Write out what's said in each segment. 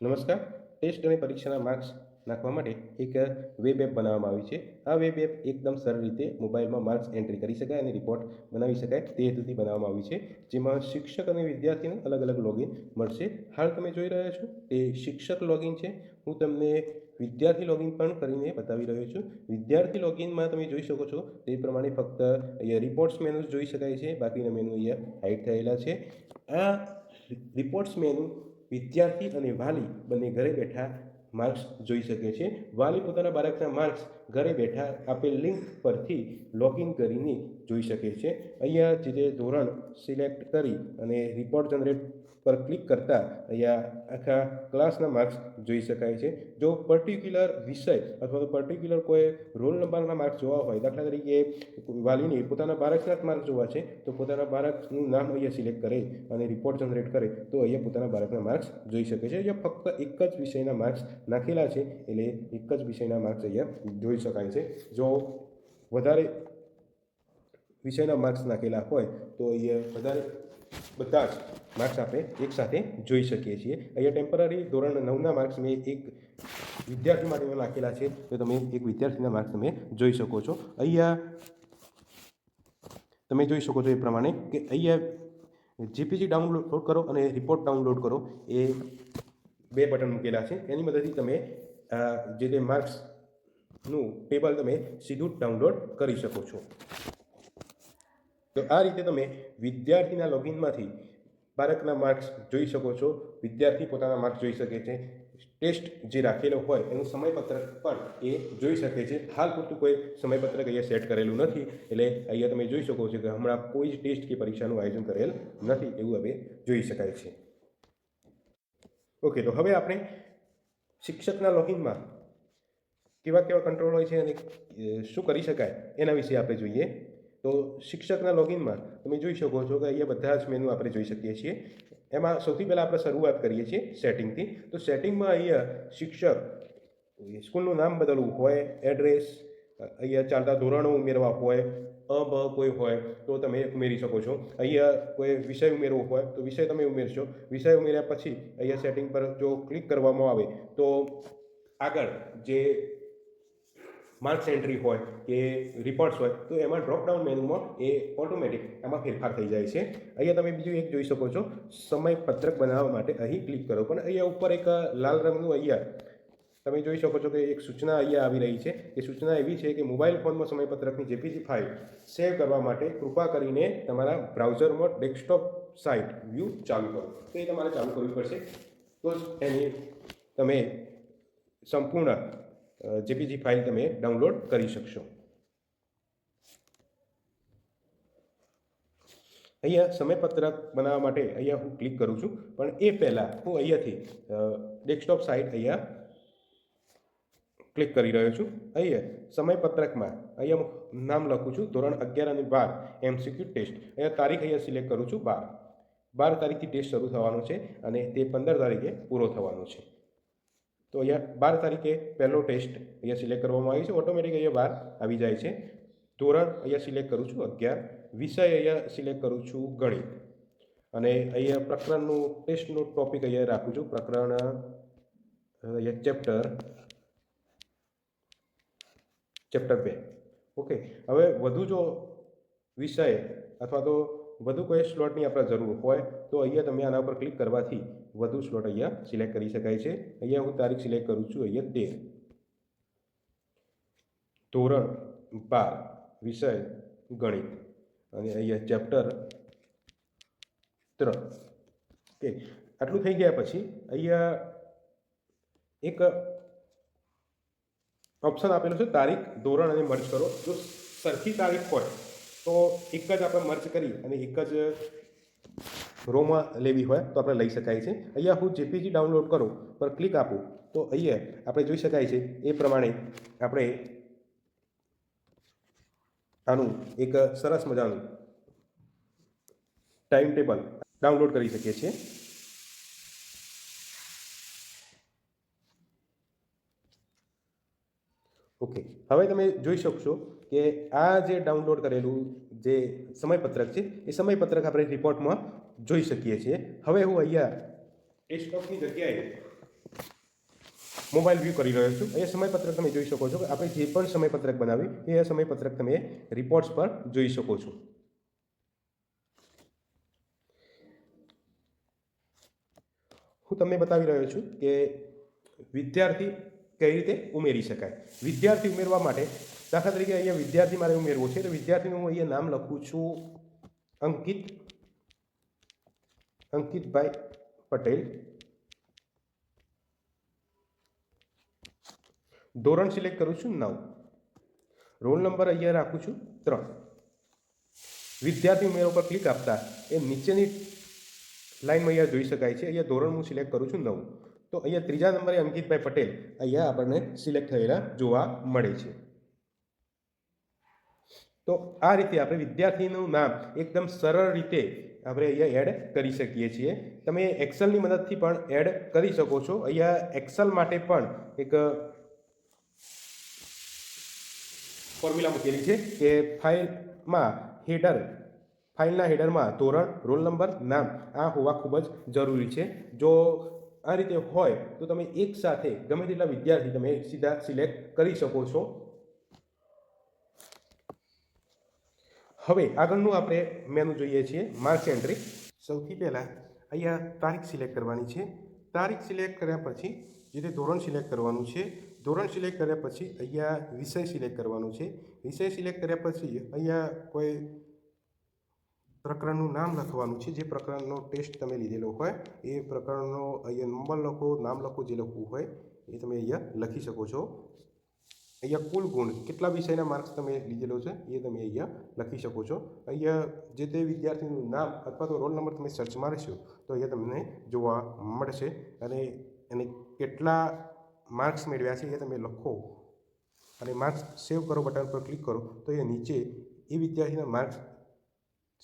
નમસ્કાર. ટેસ્ટ અને પરીક્ષાના માર્ક્સ નાખવા માટે એક વેબ એપ બનાવવામાં આવી છે. આ વેબ એપ એકદમ સરળ રીતે મોબાઈલમાં માર્ક્સ એન્ટ્રી કરી શકાય અને રિપોર્ટ બનાવી શકાય તે હેતુથી બનાવવામાં આવી છે. જેમાં શિક્ષક અને વિદ્યાર્થીને અલગ અલગ લોગિન મળશે. હાલ તમે જોઈ રહ્યા છો તે શિક્ષક લોગિન છે. હું તમને વિદ્યાર્થી લોગિન પણ કરીને બતાવી રહ્યો છું. વિદ્યાર્થી લોગિનમાં તમે જોઈ શકો છો તે પ્રમાણે ફક્ત અહીંયા રિપોર્ટ્સ મેનુ જોઈ શકાય છે. બાકીના મેનુ અહીંયા હાઇડ થયેલા છે. આ રિપોર્ટ્સ મેનુ વિદ્યાર્થી અને વાલી બંને ઘરે બેઠા માર્ક્સ જોઈ શકે છે. વાલી પોતાના બાળકના માર્ક્સ ઘરે બેઠા આપેલ લિંક પરથી લોગિન કરીને જોઈ શકે છે. અહીંયા જે ધોરણ સિલેક્ટ કરી અને રિપોર્ટ જનરેટ પર ક્લિક કરતાં અહીંયા આખા ક્લાસના માર્ક્સ જોઈ શકાય છે. જો પર્ટિક્યુલર વિષય અથવા તો પર્ટિક્યુલર કોઈ રોલ નંબરના માર્ક્સ જોવા હોય, દાખલા તરીકે વાલીને પોતાના બાળકના જ માર્ક્સ જોવા છે, તો પોતાના બાળકનું નામ અહીંયા સિલેક્ટ કરે અને રિપોર્ટ જનરેટ કરે, તો અહીંયા પોતાના બાળકના માર્ક્સ જોઈ શકે છે. અહીંયા ફક્ત એક જ વિષયના માર્ક્સ નાખેલા છે, એટલે એક જ વિષયના માર્ક્સ અહીંયા જોઈ શકાય છે. જો વધારે વિષયના માર્ક્સ નાખેલા હોય, તો અહીંયા વધારે બધા જ માર્ક્સ આપણે એકસાથે જોઈ શકીએ છીએ. અહીંયા ટેમ્પરરી ધોરણ નવના માર્ક્સ મેં એક વિદ્યાર્થી માટે મેં નાખેલા છે. તો તમે એક વિદ્યાર્થીના માર્ક્સ તમે જોઈ શકો છો. અહીંયા તમે જોઈ શકો છો એ પ્રમાણે કે અહીંયા જીપીજી ડાઉનલોડ કરો અને રિપોર્ટ ડાઉનલોડ કરો. એ બે બટન મૂકેલા છે. એની મદદથી તમે જે તે માર્ક્સનું ટેબલ તમે સીધું ડાઉનલોડ કરી શકો છો. તો આ રીતે તમે વિદ્યાર્થીના લોગિનમાંથી બાળકના માર્ક્સ જોઈ શકો છો. વિદ્યાર્થી પોતાના માર્ક્સ જોઈ શકે છે. ટેસ્ટ જે રાખેલો હોય એનું સમયપત્રક પણ એ જોઈ શકે છે. હાલ પૂરતું કોઈ સમયપત્રક અહીંયા સેટ કરેલું નથી. એટલે અહીંયા તમે જોઈ શકો છો કે હમણાં કોઈ જ ટેસ્ટ કે પરીક્ષાનું આયોજન કરેલ નથી એવું હવે જોઈ શકાય છે. ઓકે તો હવે આપણે શિક્ષકના લોગિનમાં કેવા કેવા કંટ્રોલ હોય છે અને શું કરી શકાય એના વિશે આપણે જોઈએ. તો શિક્ષકના લોગિનમાં તમે જોઈ શકો છો કે અહીંયા બધા જ મેનુ આપણે જોઈ શકીએ છીએ. એમાં સૌથી પહેલાં આપણે શરૂઆત કરીએ છીએ સેટિંગથી. તો સેટિંગમાં અહીંયા શિક્ષક સ્કૂલનું નામ બદલવું હોય, એડ્રેસ, અહીંયા ચાલતા ધોરણો ઉમેરવા હોય, અ, બ કોઈ હોય, તો તમે ઉમેરી શકો છો. અહીંયા કોઈ વિષય ઉમેરવો હોય, તો વિષય તમે ઉમેરશો. વિષય ઉમેર્યા પછી અહીંયા સેટિંગ પર જો ક્લિક કરવામાં આવે, તો આગળ જે માર્ક્સ એન્ટ્રી હોય કે રિપોર્ટ્સ હોય, તો એમાં ડ્રોપડાઉન મેનુમાં એ ઓટોમેટિક એમાં ફેરફાર થઈ જાય છે. અહીંયા તમે બીજું એક જોઈ શકો છો. સમય પત્રક બનાવવા માટે અહીં ક્લિક કરો. પણ અહીંયા ઉપર એક લાલ રંગનું અહીંયા તમે જોઈ શકો છો કે એક સૂચના અહીંયા આવી રહી છે. એ સૂચના એવી છે કે મોબાઈલ ફોનમાં સમયપત્રકની જેપીજી ફાઇલ સેવ કરવા માટે કૃપા કરીને તમારા બ્રાઉઝરમાં ડેસ્કટોપ સાઇટ વ્યૂ ચાલુ કરો. તો એ તમારે ચાલુ કરવી પડશે. તો એની તમે સંપૂર્ણ જેપીજી ફાઇલ તમે ડાઉનલોડ કરી શકશો. અહીંયા સમયપત્રક બનાવવા માટે અહીંયા હું ક્લિક કરું છું. પણ એ પહેલાં હું અહીંયાથી ડેસ્કટોપ સાઇટ અહીંયા ક્લિક કરી રહ્યો છું. અહીંયા સમયપત્રકમાં અહીંયા હું નામ લખું છું. ધોરણ અગિયાર અને બાર, એમસીક્યુ ટેસ્ટ. અહીંયા તારીખ અહીંયા સિલેક્ટ કરું છું, બાર. બાર તારીખથી ટેસ્ટ શરૂ થવાનો છે અને તે પંદર તારીખે પૂરો થવાનો છે. તો અહીંયા બાર તારીખે પહેલો ટેસ્ટ અહીંયા સિલેક્ટ કરવામાં આવી છે. ઓટોમેટિક અહીંયા બાર આવી જાય છે. ધોરણ અહીંયા સિલેક્ટ કરું છું, અગિયાર. વિષય અહીંયા સિલેક્ટ કરું છું, ગણિત. અને અહીંયા પ્રકરણનું ટેસ્ટનું ટોપિક અહીંયા રાખું છું. પ્રકરણ અહીંયા ચેપ્ટર. ચેપ્ટર બે. ઓકે. હવે વધુ જો વિષય અથવા તો વધુ કોઈ સ્લોટની આપણે જરૂર હોય, તો અહીંયા તમે આના પર ક્લિક કરવાથી વધુ સ્લોટ અહીંયા સિલેક્ટ કરી શકાય છે. અહીંયા હું તારીખ સિલેક્ટ કરું છું, અહીંયા તેર ધોરણ બાર, વિષય ગણિત. અને અહીંયા ચેપ્ટર ત્રણ. ઓકે આટલું થઈ ગયા પછી અહીંયા એક ઓપ્શન આપેલું છે, તારીખ, ધોરણ અને મર્જ કરો. જો સરખી તારીખ હોય, તો એક જ આપણે મર્જ કરી અને એક જ રોમાં લેવી હોય તો આપણે લઈ શકાય છે. અહીંયા હું જેપીજી ડાઉનલોડ કરું, પર ક્લિક આપું, તો અહીંયા આપણે જોઈ શકાય છે, એ પ્રમાણે આપણે આનું એક સરસ મજાનું ટાઈમ ટેબલ ડાઉનલોડ કરી શકીએ છીએ. ઓકે હવે તમે જોઈ શકશો કે આ જે ડાઉનલોડ કરેલું જે સમયપત્રક છે, એ સમયપત્રક આપણે રિપોર્ટમાં જોઈ શકીએ છીએ. હવે હું અહીંયા ડેસ્કટોપની જગ્યાએ મોબાઈલ વ્યૂ કરી રહ્યો છું. એ સમયપત્રક તમે જોઈ શકો છો કે આપણે જે પણ સમયપત્રક બનાવ્યું એ સમયપત્રક તમે રિપોર્ટ્સ પર જોઈ શકો છો. હું તમને બતાવી રહ્યો છું કે વિદ્યાર્થી કઈ રીતે ઉમેરી શકાય? વિદ્યાર્થી ઉમેરવા માટે દાખલા તરીકે અહીંયા વિદ્યાર્થી મારે ઉમેરવો છે. તો વિદ્યાર્થીનું હું અહીંયા નામ લખું છું અંકિત, અંકિતભાઈ પટેલ. ધોરણ સિલેક્ટ કરું છું નવ. રોલ નંબર અહીંયા રાખું છું ત્રણ. વિદ્યાર્થી ઉમેરો પર ક્લિક આપતા એ નીચેની લાઈનમાં અહીંયા જોઈ શકાય છે. અહીંયા ધોરણ હું સિલેક્ટ કરું છું નવ. તો અહીંયા ત્રીજા નંબરે અંકિતભાઈ પટેલ અહીંયા આપણને સિલેક્ટ થયેલા જોવા મળે છે. તો આ રીતે આપણે વિદ્યાર્થીનું નામ એકદમ સરળ રીતે આપણે અહીંયા એડ કરી શકીએ છીએ. તમે એક્સેલની મદદથી પણ એડ કરી શકો છો. અહીંયા એક્સેલ માટે પણ એક ફોર્મ્યુલા મૂકેલી છે કે ફાઇલમાં હેડર ફાઇલના હેડરમાં ધોરણ રોલ નંબર નામ આ હોવા ખૂબ જ જરૂરી છે. જો આ રીતે હોય તો તમે એક સાથે ગમે તેટલા વિદ્યાર્થી તમે સીધા સિલેક્ટ કરી શકો છો. હવે આગળનું આપણે મેનુ જોઈએ છીએ માર્ક્સ એન્ટ્રી સૌથી પહેલાં અહીંયા તારીખ સિલેક્ટ કરવાની છે. તારીખ સિલેક્ટ કર્યા પછી જે તે ધોરણ સિલેક્ટ કરવાનું છે, ધોરણ સિલેક્ટ કર્યા પછી અહીંયા વિષય સિલેક્ટ કરવાનો છે. વિષય સિલેક્ટ કર્યા પછી અહીંયા કોઈ પ્રકરણનું નામ લખવાનું છે. જે પ્રકરણનો ટેસ્ટ તમે લીધેલો હોય, એ પ્રકરણનો અહીંયા નંબર લખો, નામ લખો, જે લખવું હોય, એ તમે અહીંયા લખી શકો છો. અહીંયા કુલ ગુણ, કેટલા વિષયના માર્ક્સ તમે લીધેલો છે, એ તમે અહીંયા લખી શકો છો. અહીંયા જે તે વિદ્યાર્થીનું નામ અથવા તો રોલ નંબર તમે સર્ચ મારશો, તો અહીંયા તમને જોવા મળશે. અને એને કેટલા માર્ક્સ મેળવ્યા છે એ તમે લખો. અને માર્ક્સ સેવ કરો બટન પર ક્લિક કરો, તો એ નીચે એ વિદ્યાર્થીના માર્ક્સ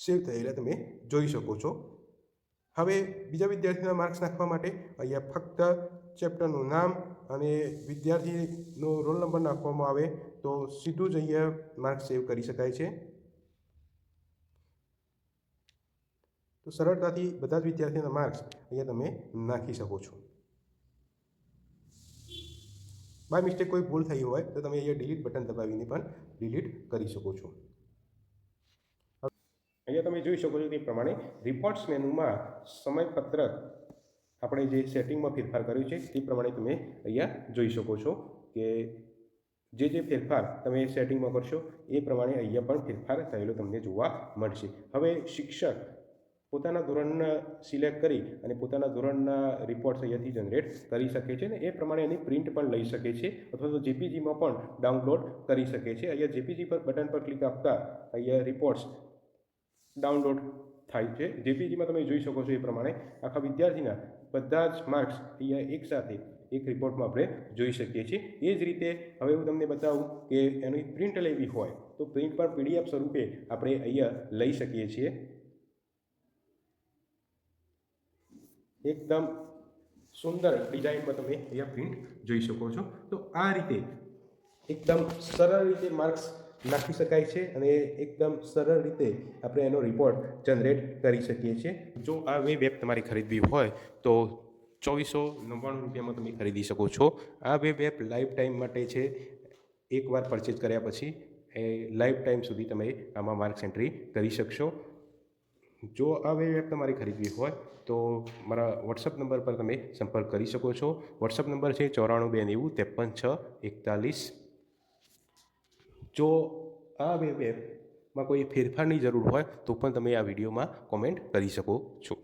સેવ થયેલા તમે જોઈ શકો છો. હવે બીજા વિદ્યાર્થીના માર્ક્સ નાખવા માટે અહીંયા ફક્ત ચેપ્ટરનું નામ અને વિદ્યાર્થીનો રોલ નંબર નાખવામાં આવે તો સીધું જ અહીંયા માર્ક્સ સેવ કરી શકાય છે. તો સરળતાથી બધા જ વિદ્યાર્થીના માર્ક્સ અહીંયા તમે નાખી શકો છો. બાય મિસ્ટેક કોઈ ભૂલ થઈ હોય તો તમે અહીંયા ડિલીટ બટન દબાવીને પણ ડિલીટ કરી શકો છો. તમે જોઈ શકો છો તે પ્રમાણે રિપોર્ટ્સ મેનુમાં સમયપત્રક આપણે જે સેટિંગમાં ફેરફાર કર્યું છે તે પ્રમાણે તમે અહીંયા જોઈ શકો છો કે જે જે ફેરફાર તમે સેટિંગમાં કરશો, એ પ્રમાણે અહીંયા પણ ફેરફાર થયેલો તમને જોવા મળશે. હવે શિક્ષક પોતાના ધોરણના સિલેક્ટ કરી અને પોતાના ધોરણના રિપોર્ટ્સ અહીંયાથી જનરેટ કરી શકે છે અને એ પ્રમાણે એની પ્રિન્ટ પણ લઈ શકે છે અથવા તો જેપીજીમાં પણ ડાઉનલોડ કરી શકે છે. અહીંયા જેપીજી પર બટન પર ક્લિક આપતા અહીંયા રિપોર્ટ્સ ડાઉનલોડ થાય છે. જેપીજીમાં તમે જોઈ શકો છો એ પ્રમાણે આખા વિદ્યાર્થીના બધા જ માર્ક્સ અહીંયા એકસાથે એક રિપોર્ટમાં આપણે જોઈ શકીએ છીએ. એ જ રીતે હવે હું તમને બતાવું કે એની પ્રિન્ટ લેવી હોય તો પ્રિન્ટ પણ પીડીએફ સ્વરૂપે આપણે અહીંયા લઈ શકીએ છીએ. એકદમ સુંદર ડિઝાઇનમાં તમે અહીંયા પ્રિન્ટ જોઈ શકો છો. તો આ રીતે એકદમ સરળ રીતે માર્ક્સ નાખી શકાય છે અને એકદમ સરળ રીતે આપણે એનો રિપોર્ટ જનરેટ કરી શકીએ છીએ. જો આ વેબ તમારી તમારે ખરીદવી હોય, તો ચોવીસો નવ્વાણું રૂપિયામાં તમે ખરીદી શકો છો. આ વેબ એપ લાઈફ ટાઈમ માટે છે. એકવાર પરચેઝ કર્યા પછી એ લાઈફ ટાઈમ સુધી તમે આમાં માર્ક્સ એન્ટ્રી કરી શકશો. જો આ વેબ એપ તમારે ખરીદવી હોય, તો મારા વોટ્સઅપ નંબર પર તમે સંપર્ક કરી શકો છો. વોટ્સઅપ નંબર છે ચોરાણું બે નેવું ત્રેપન, છ, એકતાલીસ જો આ વેબ એપમાં કોઈ ફેરફારની જરૂર હોય તો પણ તમે આ વિડીયોમાં કોમેન્ટ કરી શકો છો.